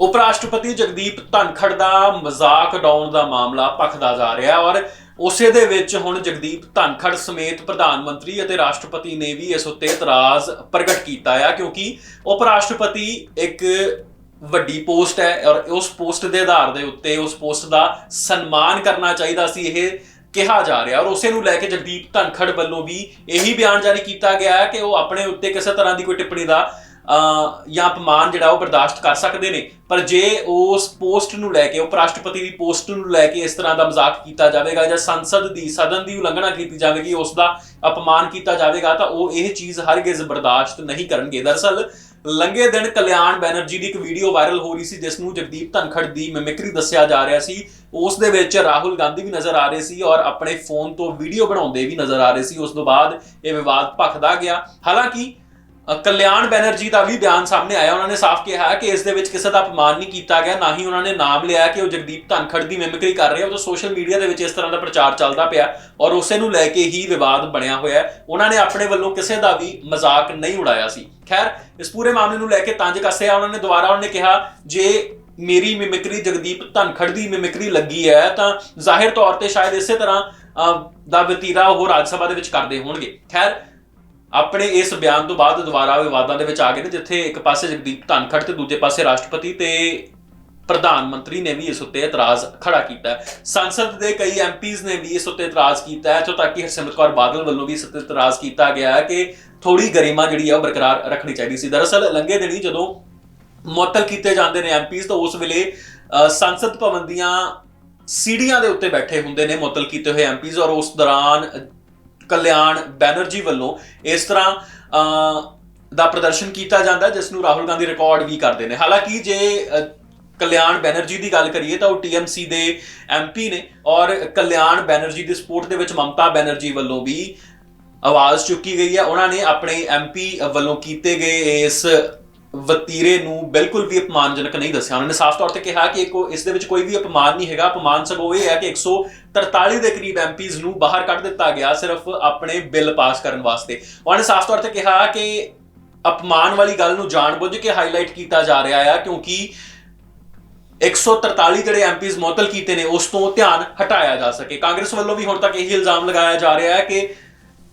ਉਪ ਰਾਸ਼ਟਰਪਤੀ ਜਗਦੀਪ ਧਨਖੜ ਦਾ ਮਜ਼ਾਕ ਉਡਾਉਣ ਦਾ ਮਾਮਲਾ ਭਖਦਾ ਜਾ ਰਿਹਾ ਔਰ ਉਸੇ ਦੇ ਵਿੱਚ ਹੁਣ ਜਗਦੀਪ ਧਨਖੜ ਸਮੇਤ ਪ੍ਰਧਾਨ ਮੰਤਰੀ ਅਤੇ ਰਾਸ਼ਟਰਪਤੀ ਨੇ ਵੀ ਇਸ ਉੱਤੇ ਇਤਰਾਜ਼ ਪ੍ਰਗਟ ਕੀਤਾ ਆ, ਕਿਉਂਕਿ ਉਪ ਰਾਸ਼ਟਰਪਤੀ ਇੱਕ ਵੱਡੀ ਪੋਸਟ ਹੈ ਔਰ ਉਸ ਪੋਸਟ ਦੇ ਆਧਾਰ ਦੇ ਉੱਤੇ ਉਸ ਪੋਸਟ ਦਾ ਸਨਮਾਨ ਕਰਨਾ ਚਾਹੀਦਾ ਸੀ ਇਹ ਕਿਹਾ ਜਾ ਰਿਹਾ ਔਰ ਉਸੇ ਨੂੰ ਲੈ ਕੇ ਜਗਦੀਪ ਧਨਖੜ ਵੱਲੋਂ ਵੀ ਇਹੀ ਬਿਆਨ ਜਾਰੀ ਕੀਤਾ ਗਿਆ ਹੈ ਕਿ ਉਹ ਆਪਣੇ ਉੱਤੇ ਕਿਸੇ ਤਰ੍ਹਾਂ ਦੀ ਕੋਈ ਟਿੱਪਣੀ ਦਾ ਜਾਂ ਅਪਮਾਨ ਜਿਹੜਾ ਉਹ ਬਰਦਾਸ਼ਤ ਕਰ ਸਕਦੇ ਨੇ। ਪਰ ਜੇ ਉਸ ਪੋਸਟ ਨੂੰ ਲੈ ਕੇ ਉਪ ਰਾਸ਼ਟਰਪਤੀ ਦੀ ਪੋਸਟ ਨੂੰ ਲੈ ਕੇ ਇਸ ਤਰ੍ਹਾਂ ਦਾ ਮਜ਼ਾਕ ਕੀਤਾ ਜਾਵੇਗਾ ਜਾਂ ਸੰਸਦ ਦੀ, ਸਦਨ ਦੀ ਉਲੰਘਣਾ ਕੀਤੀ ਜਾਵੇਗੀ, ਉਸ ਦਾ ਅਪਮਾਨ ਕੀਤਾ ਜਾਵੇਗਾ, ਤਾਂ ਉਹ ਇਹ ਚੀਜ਼ ਹਰਗਿਜ਼ ਬਰਦਾਸ਼ਤ ਨਹੀਂ ਕਰਨਗੇ। ਦਰਅਸਲ ਲੰਗੇ ਦਿਨ ਕਲਿਆਣ ਬੈਨਰਜੀ ਦੀ ਇੱਕ ਵੀਡੀਓ ਵਾਇਰਲ ਹੋ ਰਹੀ ਸੀ, ਜਿਸ ਨੂੰ ਜਗਦੀਪ ਧਨਖੜ ਦੀ ਮਿਮਿਕਰੀ ਦੱਸਿਆ ਜਾ ਰਿਹਾ ਸੀ। ਉਸ ਦੇ ਵਿੱਚ ਰਾਹੁਲ ਗਾਂਧੀ ਵੀ ਨਜ਼ਰ ਆ ਰਹੇ ਸੀ ਔਰ ਆਪਣੇ ਫੋਨ ਤੋਂ ਵੀਡੀਓ ਬਣਾਉਂਦੇ ਵੀ ਨਜ਼ਰ ਆ ਰਹੇ ਸੀ। ਉਸ ਤੋਂ ਬਾਅਦ ਇਹ ਵਿਵਾਦ ਭਖਦਾ ਗਿਆ। ਹਾਲਾਂਕਿ ਕਲਿਆਣ ਬੈਨਰਜੀ ਦਾ ਵੀ ਬਿਆਨ ਸਾਹਮਣੇ ਆਇਆ। ਉਹਨਾਂ ਨੇ ਸਾਫ਼ ਕਿਹਾ ਕਿ ਇਸ ਦੇ ਵਿੱਚ ਕਿਸੇ ਦਾ ਅਪਮਾਨ ਨਹੀਂ ਕੀਤਾ ਗਿਆ ਨਾ ਹੀ ਉਹਨਾਂ ਨੇ ਨਾਮ ਲਿਆ ਕਿ ਉਹ ਜਗਦੀਪ ਧਨਖੜ ਦੀ ਮਿਮਿਕਰੀ ਕਰ ਰਹੇ ਆ। ਉਹ ਤਾਂ ਸੋਸ਼ਲ ਮੀਡੀਆ ਦੇ ਵਿੱਚ ਇਸ ਤਰ੍ਹਾਂ ਦਾ ਪ੍ਰਚਾਰ ਚੱਲਦਾ ਪਿਆ ਔਰ ਉਸੇ ਨੂੰ ਲੈ ਕੇ ਹੀ ਵਿਵਾਦ ਬਣਿਆ ਹੋਇਆ। ਹੈ ਉਹਨਾਂ ਨੇ ਆਪਣੇ ਵੱਲੋਂ ਕਿਸੇ ਦਾ ਵੀ ਮਜ਼ਾਕ ਨਹੀਂ ਉਡਾਇਆ ਸੀ। ਖੈਰ ਇਸ ਪੂਰੇ ਮਾਮਲੇ ਨੂੰ ਲੈ ਕੇ ਤੰਜ ਕੱਸਿਆ। ਉਹਨਾਂ ਨੇ ਦੁਬਾਰਾ ਉਹਨਾਂ ਨੇ ਕਿਹਾ ਜੇ ਮੇਰੀ ਮਿਮਿਕਰੀ ਜਗਦੀਪ ਧਨਖੜ ਦੀ ਮਿਮਿਕਰੀ ਲੱਗੀ ਹੈ ਤਾਂ ਜ਼ਾਹਿਰ ਤੌਰ ਤੇ ਸ਼ਾਇਦ ਇਸੇ ਤਰ੍ਹਾਂ ਅ, ਦਾ ਵਤੀਰਾ ਉਹ ਰਾਜ ਸਭਾ ਦੇ ਵਿੱਚ ਕਰਦੇ ਹੋਣਗੇ। ਖੈਰ ਆਪਣੇ ਇਸ ਬਿਆਨ ਤੋਂ ਬਾਅਦ ਦੁਬਾਰਾ ਵਿਵਾਦਾਂ ਦੇ ਵਿੱਚ ਆ ਗਏ ਨੇ, ਜਿੱਥੇ ਇੱਕ ਪਾਸੇ ਜਗਦੀਪ ਧਨਖੜ ਤੇ ਦੂਜੇ ਪਾਸੇ ਰਾਸ਼ਟਰਪਤੀ ਤੇ ਪ੍ਰਧਾਨ ਮੰਤਰੀ ਨੇ ਵੀ ਇਸ ਉੱਤੇ ਇਤਰਾਜ਼ ਖੜਾ ਕੀਤਾ ਹੈ। ਸੰਸਦ ਦੇ ਕਈ ਐਮਪੀਜ਼ ਨੇ ਵੀ ਇਸ ਉੱਤੇ ਇਤਰਾਜ਼ ਕੀਤਾ ਹੈ, ਇੱਥੋਂ ਤੱਕ ਕਿ ਹਰਸਿਮਰਤ ਕੌਰ ਬਾਦਲ ਵੱਲੋਂ ਵੀ ਇਸ ਉੱਤੇ ਇਤਰਾਜ਼ ਕੀਤਾ ਗਿਆ ਹੈ ਕਿ ਥੋੜੀ ਗਰਿਮਾ ਜਿਹੜੀ ਹੈ ਉਹ ਬਰਕਰਾਰ ਰੱਖਣੀ ਚਾਹੀਦੀ ਸੀ। ਦਰਅਸਲ ਲੰਗੇ ਦਿਨੀ ਜਦੋਂ ਮੁਅੱਤਲ ਕੀਤੇ ਜਾਂਦੇ ਨੇ ਐਮਪੀਜ਼ ਤਾਂ ਉਸ ਵੇਲੇ ਸੰਸਦ ਭਵਨ ਦੀਆਂ ਸੀੜੀਆਂ ਦੇ ਉੱਤੇ ਬੈਠੇ ਹੁੰਦੇ ਨੇ ਮੁਅੱਤਲ ਕੀਤੇ ਹੋਏ ਐਮਪੀਜ਼ ਔਰ ਉਸ ਦੌਰਾਨ ਕਲਿਆਣ ਬੈਨਰਜੀ ਵੱਲੋਂ ਇਸ ਤਰ੍ਹਾਂ ਦਾ ਪ੍ਰਦਰਸ਼ਨ ਕੀਤਾ ਜਾਂਦਾ, ਜਿਸ ਨੂੰ ਰਾਹੁਲ ਗਾਂਧੀ ਰਿਕਾਰਡ ਵੀ ਕਰਦੇ ਨੇ। ਹਾਲਾਂਕਿ ਜੇ ਕਲਿਆਣ ਬੈਨਰਜੀ ਦੀ ਗੱਲ ਕਰੀਏ ਤਾਂ ਉਹ ਟੀਐਮਸੀ ਦੇ ਐਮਪੀ ਨੇ ਔਰ ਕਲਿਆਣ ਬੈਨਰਜੀ ਦੇ ਸਪੋਰਟ ਦੇ ਵਿੱਚ ਮਮਤਾ ਬੈਨਰਜੀ ਵੱਲੋਂ ਵੀ ਆਵਾਜ਼ ਚੁੱਕੀ ਗਈ ਹੈ। ਉਹਨਾਂ ਨੇ ਆਪਣੇ ਐਮਪੀ ਵੱਲੋਂ ਕੀਤੇ ਗਏ ਇਸ ਵਤੀਰੇ ਨੂੰ ਬਿਲਕੁਲ ਵੀ ਅਪਮਾਨਜਨਕ ਨਹੀਂ ਦੱਸਿਆ। ਉਹਨਾਂ ਨੇ ਸਾਫ਼ ਤੌਰ ਤੇ ਕਿਹਾ ਕਿ ਕੋ ਇਸ ਦੇ ਵਿੱਚ ਕੋਈ ਵੀ ਅਪਮਾਨ ਨਹੀਂ ਹੈਗਾ। ਅਪਮਾਨ ਸਗੋਂ ਇਹ ਹੈ ਕਿ 143 ਦੇ ਕਰੀਬ ਐਮਪੀਜ਼ ਨੂੰ ਬਾਹਰ ਕੱਢ ਦਿੱਤਾ ਗਿਆ ਸਿਰਫ ਆਪਣੇ ਬਿੱਲ ਪਾਸ ਕਰਨ ਵਾਸਤੇ। ਉਹਨਾਂ ਨੇ ਸਾਫ਼ ਤੌਰ ਤੇ ਕਿਹਾ ਕਿ ਅਪਮਾਨ ਵਾਲੀ ਗੱਲ ਨੂੰ ਜਾਣਬੁੱਝ ਕੇ ਹਾਈਲਾਈਟ ਕੀਤਾ ਜਾ ਰਿਹਾ ਹੈ ਕਿਉਂਕਿ 143 ਜਿਹੜੇ ਐਮਪੀਜ਼ ਮੁਅੱਤਲ ਕੀਤੇ ਨੇ, ਉਸ ਤੋਂ ਧਿਆਨ ਹਟਾਇਆ ਜਾ ਸਕੇ। ਕਾਂਗਰਸ ਵੱਲੋਂ ਵੀ ਹੁਣ ਤੱਕ ਇਹੀ ਇਲਜ਼ਾਮ ਲਗਾਇਆ ਜਾ ਰਿਹਾ ਹੈ ਕਿ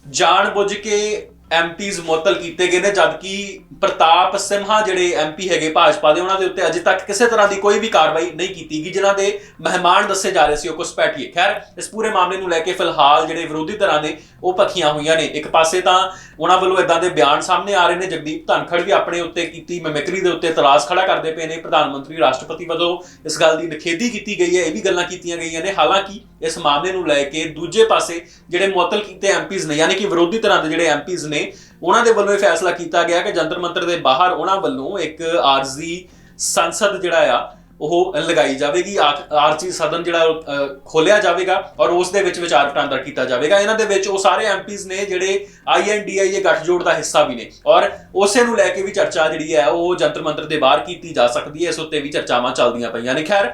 ਜਾਣਬੁੱਝ ਕੇ ਐਮਪੀਜ਼ ਮੁਅੱਤਲ ਕੀਤੇ ਗਏ ਨੇ, ਜਦਕਿ ਪ੍ਰਤਾਪ ਸਿੰਹਾ ਜਿਹੜੇ ਐਮਪੀ ਹੈਗੇ ਭਾਜਪਾ ਦੇ, ਉਹਨਾਂ ਦੇ ਉੱਤੇ ਅਜੇ ਤੱਕ ਕਿਸੇ ਤਰ੍ਹਾਂ ਦੀ ਕੋਈ ਵੀ ਕਾਰਵਾਈ ਨਹੀਂ ਕੀਤੀ ਗਈ, ਜਿਨ੍ਹਾਂ ਦੇ ਮਹਿਮਾਨ ਦੱਸੇ ਜਾ ਰਹੇ ਸੀ ਉਹ ਘੁਸਪੈਠੀਏ ਖੈਰ, ਇਸ ਪੂਰੇ ਮਾਮਲੇ ਨੂੰ ਲੈ ਕੇ ਫਿਲਹਾਲ ਜਿਹੜੇ ਵਿਰੋਧੀ ਧਿਰਾਂ ਨੇ, ਉਹ ਪੱਖੀਆਂ ਹੋਈਆਂ ਨੇ। ਇੱਕ ਪਾਸੇ ਤਾਂ ਉਹਨਾਂ ਵੱਲੋਂ ਇਦਾਂ ਦੇ ਬਿਆਨ ਸਾਹਮਣੇ ਆ ਰਹੇ ਨੇ, ਜਗਦੀਪ ਧਨਖੜ ਵੀ ਆਪਣੇ ਉੱਤੇ ਕੀਤੀ, ਮਿਮਿਕਰੀ ਦੇ ਉੱਤੇ ਇਤਰਾਜ਼ ਖੜਾ ਕਰਦੇ ਪਏ ਨੇ। ਪ੍ਰਧਾਨ ਮੰਤਰੀ, ਰਾਸ਼ਟਰਪਤੀ ਵੱਲੋਂ ਇਸ ਗੱਲ ਦੀ ਨਿਖੇਧੀ ਕੀਤੀ ਗਈ ਹੈ, ਇਹ ਵੀ ਗੱਲਾਂ ਕੀਤੀਆਂ ਗਈਆਂ ਨੇ। ਹਾਲਾਂਕਿ ਇਸ ਮਾਮਲੇ ਨੂੰ ਲੈ ਕੇ ਦੂਜੇ ਪਾਸੇ ਜਿਹੜੇ ਮੁਅੱਤਲ ਕੀਤੇ ਐਮਪੀਜ਼ ਨੇ, ਯਾਨੀ ਕਿ ਵਿਰੋਧੀ ਧਿਰਾਂ ਦੇ ਜਿਹੜੇ ਐਮਪੀਜ਼ ਨੇ ਉਹਨਾਂ ਦੇ ਵੱਲੋਂ ਇਹ ਫੈਸਲਾ ਕੀਤਾ ਗਿਆ ਕਿ ਜੰਤਰ ਮੰਤਰ ਦੇ ਬਾਹਰ ਉਹਨਾਂ ਵੱਲੋਂ ਇੱਕ ਆਰਜ਼ੀ ਸੰਸਦ ਜਿਹੜਾ ਆ ਉਹ ਲਗਾਈ ਜਾਵੇਗੀ ਆਰ- ਆਰਜ਼ੀ ਸਦਨ ਜਿਹੜਾ ਅ, ਖੋਲਿਆ ਜਾਵੇਗਾ ਔਰ ਉਸ ਦੇ ਵਿੱਚ ਵਿਚਾਰ ਵਟਾਂਦਰਾ ਕੀਤਾ ਜਾਵੇਗਾ। ਇਹਨਾਂ ਦੇ ਵਿੱਚ ਉਹ ਸਾਰੇ ਐਮਪੀਜ਼ ਨੇ ਜਿਹੜੇ ਆਈਐਨਡੀਆਈ ਗੱਠਜੋੜ ਦਾ ਹਿੱਸਾ ਵੀ ਨੇ ਔਰ ਉਸੇ ਨੂੰ ਲੈ ਕੇ ਵੀ ਚਰਚਾ ਜਿਹੜੀ ਹੈ ਉਹ ਜੰਤਰ ਮੰਤਰ ਦੇ ਬਾਹਰ ਕੀਤੀ ਜਾ ਸਕਦੀ ਹੈ। ਇਸ ਉੱਤੇ ਵੀ ਚਰਚਾਵਾਂ ਚੱਲਦੀਆਂ ਪਈਆਂ ਨੇ। ਖੈਰ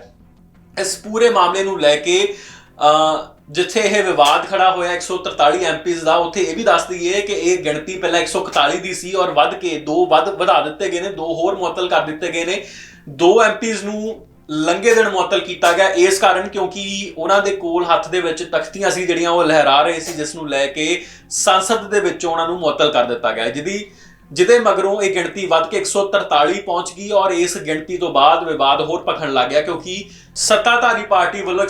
ਇਸ ਪੂਰੇ ਮਾਮਲੇ ਨੂੰ ਲੈ ਕੇ ਅ, ਜਿੱਥੇ ਇਹ ਵਿਵਾਦ ਖੜਾ ਹੋਇਆ 143 ਐਮਪੀਜ਼ ਦਾ, ਉੱਥੇ ਇਹ ਵੀ ਦੱਸ ਦਈਏ ਕਿ ਇਹ ਗਿਣਤੀ ਪਹਿਲਾਂ 141 ਦੀ ਸੀ ਔਰ ਵੱਧ ਕੇ ਦੋ ਵੱਧ ਵਧਾ ਦਿੱਤੇ ਗਏ ਨੇ, ਦੋ ਹੋਰ ਮੁਅੱਤਲ ਕਰ ਦਿੱਤੇ ਗਏ ਨੇ। ਦੋ ਐਮਪੀਜ਼ ਨੂੰ ਲੰਗੇ ਦਿਨ ਮੁਅੱਤਲ ਕੀਤਾ ਗਿਆ ਇਸ ਕਾਰਨ ਕਿਉਂਕਿ ਉਹਨਾਂ ਦੇ ਕੋਲ ਹੱਥ ਦੇ ਵਿੱਚ ਤਖਤੀਆਂ ਸੀ ਜਿਹੜੀਆਂ ਉਹ ਲਹਿਰਾ ਰਹੇ ਸੀ, ਜਿਸ ਨੂੰ ਲੈ ਕੇ ਸੰਸਦ ਦੇ ਵਿੱਚ ਉਹਨਾਂ ਨੂੰ ਮੁਅੱਤਲ ਕਰ ਦਿੱਤਾ ਗਿਆ ਜਿਹਦੀ, ਜਿਹਦੇ ਮਗਰੋਂ ਇਹ ਗਿਣਤੀ ਵੱਧ ਕੇ 143 ਪਹੁੰਚ ਗਈ ਔਰ ਇਸ ਗਿਣਤੀ ਤੋਂ ਬਾਅਦ ਵਿਵਾਦ ਹੋਰ ਭਖਣ ਲੱਗ ਗਿਆ ਕਿਉਂਕਿ ਸੱਤਾਧਾਰੀ ਪਾਰਟੀ ਵੱਲੋਂ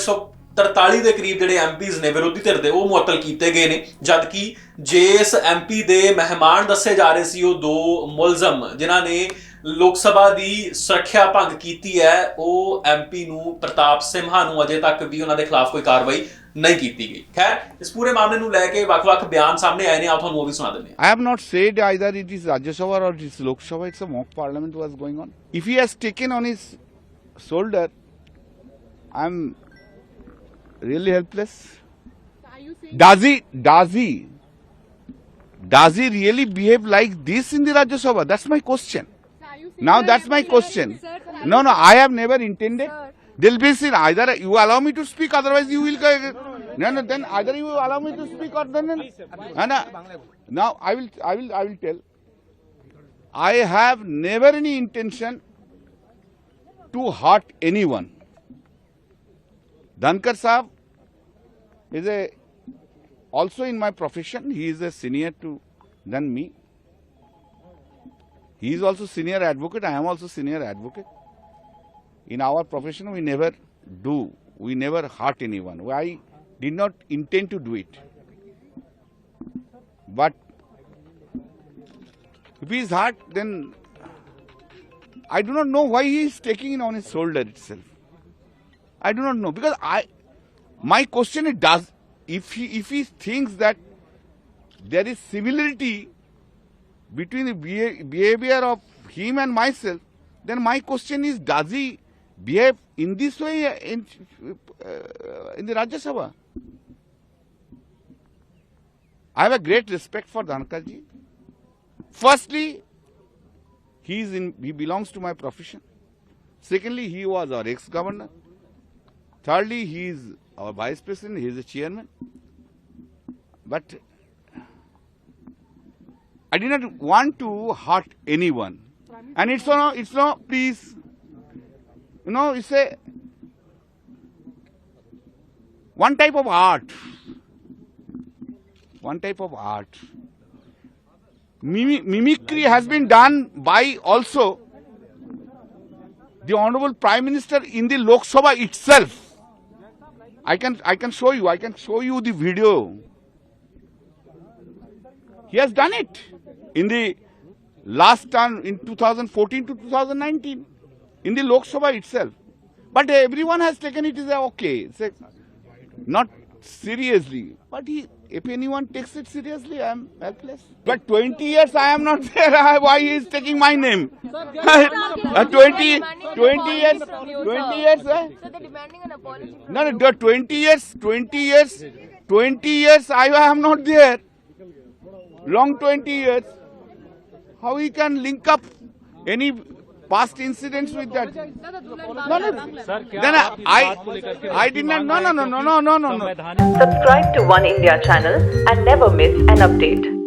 143 ਦੇ ਕਰੀਬ ਜਿਹੜੇ ਐਮਪੀਜ਼ ਨੇ ਵਿਰੋਧੀ ਧਿਰ ਦੇ ਉਹ ਮੁਅੱਤਲ ਕੀਤੇ ਗਏ ਨੇ। ਜਦਕਿ ਜਿਸ ਐਮਪੀ ਦੇ ਮਹਿਮਾਨ ਦੱਸੇ ਜਾ ਰਹੇ ਸੀ ਉਹ ਦੋ ਮੁਲਜ਼ਮ ਜਿਨ੍ਹਾਂ ਨੇ ਲੋਕ ਸਭਾ ਦੀ ਸੁਰੱਖਿਆ ਭੰਗ ਕੀਤੀ ਹੈ ਉਹ ਐਮਪੀ ਨੂੰ ਪ੍ਰਤਾਪ ਸਿੰਹਾ ਨੂੰ ਅਜੇ ਤੱਕ ਵੀ ਉਹਨਾਂ ਦੇ ਖਿਲਾਫ ਕੋਈ ਕਾਰਵਾਈ ਨਹੀਂ ਕੀਤੀ ਗਈ। ਖੈਰ ਇਸ ਪੂਰੇ ਮਾਮਲੇ ਨੂੰ ਲੈ ਕੇ ਵੱਖ-ਵੱਖ ਬਿਆਨ ਸਾਹਮਣੇ ਆਏ ਨੇ। ਆਓ ਤੁਹਾਨੂੰ ਉਹ ਵੀ ਸੁਣਾ ਦਿੰਦੇ ਹਾਂ। I have not said either it is Rajya Sabha or it is Lok Sabha, it's a mock parliament was going on. If he has taken on his shoulder, I am really helpless. Are you saying Does he, does he, does he really behave like this in the Rajya Sabha? That's my question. Are you saying Now that's my question. sir, sir, No, no, I have never intended. Sir. There'll be sin either you allow me to speak, otherwise you will. go- No, no. Then either you allow me to speak or then. And, uh, now I will. I will. I will tell. I have never any intention to hurt anyone. Dhankar Saab is a also in my profession. He is a senior to than me. He is also senior advocate. I am also senior advocate. In our profession, we never do. We never hurt anyone. I did not intend to do it. But if he is hurt, then I do not know why he is taking it on his shoulder itself. I do not know because I, my question is does if he if he thinks that there is similarity between the behavior of him and myself, then my question is does he behave in this way in uh, in the Rajya Sabha? I have a great respect for Dhankarji. Firstly, he is in he belongs to my profession. Secondly, he was our ex-governor. Thirdly, he is our vice president, he is the chairman. But I did not want to hurt anyone. And it's not, it's no, please, you know, it's a one type of art. One type of art. Mimi- mimicry has been done by also the honorable prime minister in the lok sabha itself i can i can show you i can show you the video. He has done it. In the last term in 2014 to 2019 in the lok sabha itself. But everyone has taken it as okay a, not seriously. But he if anyone takes it seriously i am helpless. But 20 years i am not there why he is taking my name uh, 20, 20 years, 20 years, eh? So they're demanding an apology. No, no, 20 years, 20 years, 20 years, I am not there. Long 20 years. How he can link up any past incidents with that. No, no. Then I, I, I did not. No, no, no, no, no, no, no. Subscribe to One India channel and never miss an update.